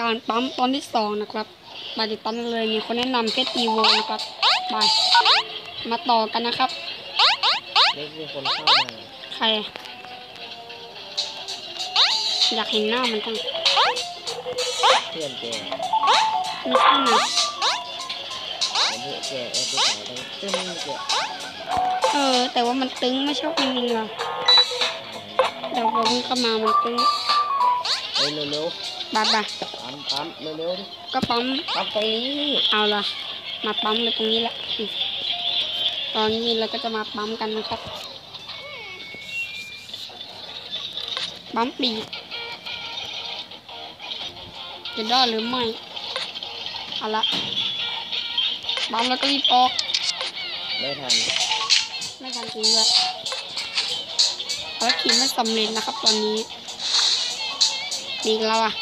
การปั๊มตอนที่สองนะครับมาติดตั้งเลยมีคนแนะนำเพชรอีโวนะครับไปมาต่อกันนะครับเล็กมีคนเข้ามาใคร อยากเห็นหน้ามันจังเพื่อนแกมีข้างหนะเพื่อนแกแอบไปถ่ายตรงตึ้งแกเออ แต่ว่ามันตึงไม่ชอบจริงๆหรอเดี๋ยวผมก็มามันตึงเฮ้ยเร็วบาบาๆปั๊มปั๊มเร็วๆดิก็ปั๊มปั๊มตรงนี้เอาละมาปั๊มเลยตรงนี้แหละอืมตอนนี้เราก็จะมาปั๊มกันนะครับปั๊มปีกจะได้หรือไม่เอาละปั๊มแล้วก็รีบออกไม่ทันไม่ทันจริงเลยภารกิจไม่สำเร็จนะครับตอนนี้ปีกเราอะ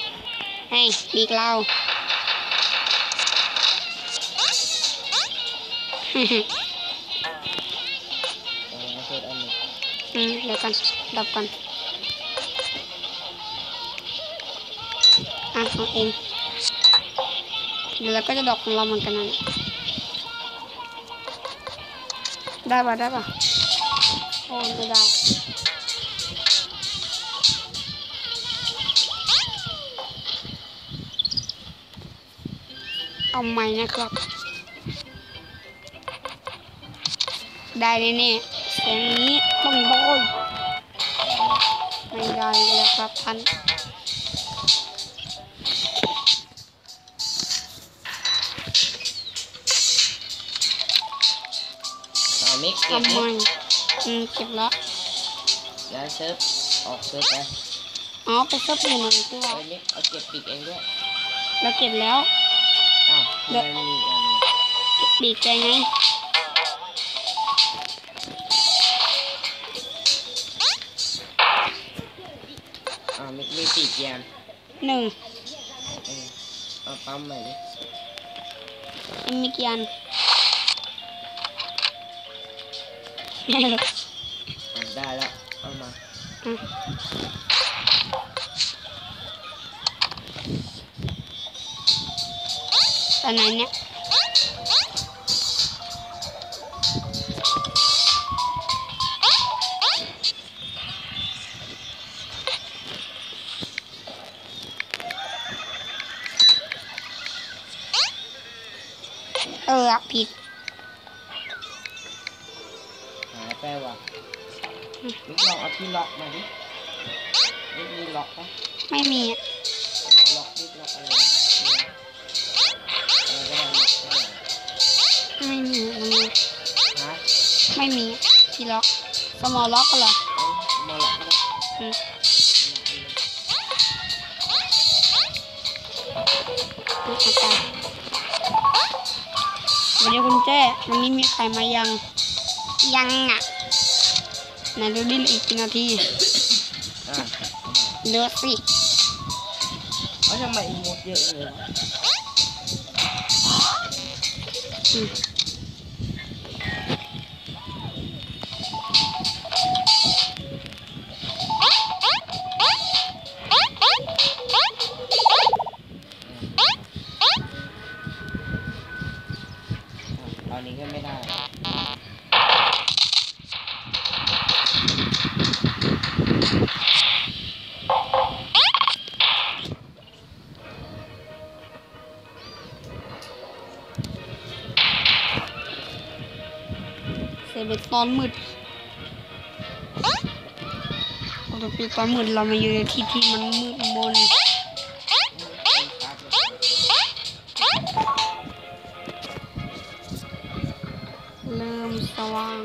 ให้ปีกเราเอามาเซตอันหนึ่งอืมเดี๋ย นนั่นได้ป่ะได้ป่ะโอ้ไม่ได้เอาใหม่นะครับ ได้แน่ๆเสียงนี้ต้องโดนไม่ได้เลยครับท่านเอามิกเก็บทำไมมิกอืมเก็บแล้วย้ายเซิร์ฟออกเซิร์ฟไปอ๋อไปเสื้อเปลี่ยนหน่อยดีกว่าเอามิกเอาเก็บปีกเองด้วย เราเก็บแล้ว อ้าวทำไมมีอีกอันหนึงเก็บปีกใจไอ้าวมิกมีปีกยานหนึ่งเออเอาปั๊มใหม่ดิมันมีกี่อันไม่รู้อะได้แล้วเอามาอะตอนไหนเนี่ยเอออะผิดหายไปว่ะมิกลองเอาที่ล็อกมาดิมิกมีล็อกปะไม่มีอะมาล็อกมิกล็อกอะไร ล็อกสมอล็อกเหรอเอามาล็อกได้อืมเอาไปวันนี้คุณแจ้วันนี้มีใครมายัง ยังอะไหนดูดิอีกกี่นาทีเดือดสิเอาทำไมอีโมดเยอะเลยวะ เสร็จเป็นตอนมืดปกติตอนมืดเรามาอยู่ในที่ที่มันมืดมนเริ่มสว่าง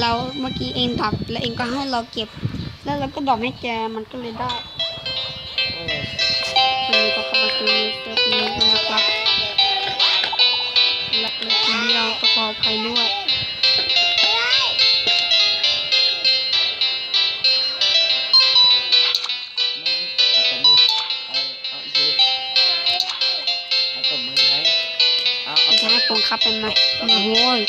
เราเมื่อกี้เองดับแล้วเองก็ให้เราเก็บ แล้วเราก็ดอกให้แกมันก็เลยได้เออวันนี้ก็เข้ามาสู่ในเซตนี้นะครับและในทีเดียวก็ขออภัยด้วยเอาตบมือเอาเอาอีกทีเอาตบมือไงเอาเอาจะให้ผมขับเป็นไหมโอ้ย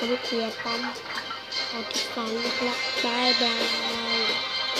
ลากับลูกเรือพร้อมเอาที่สองนะครับบายบาย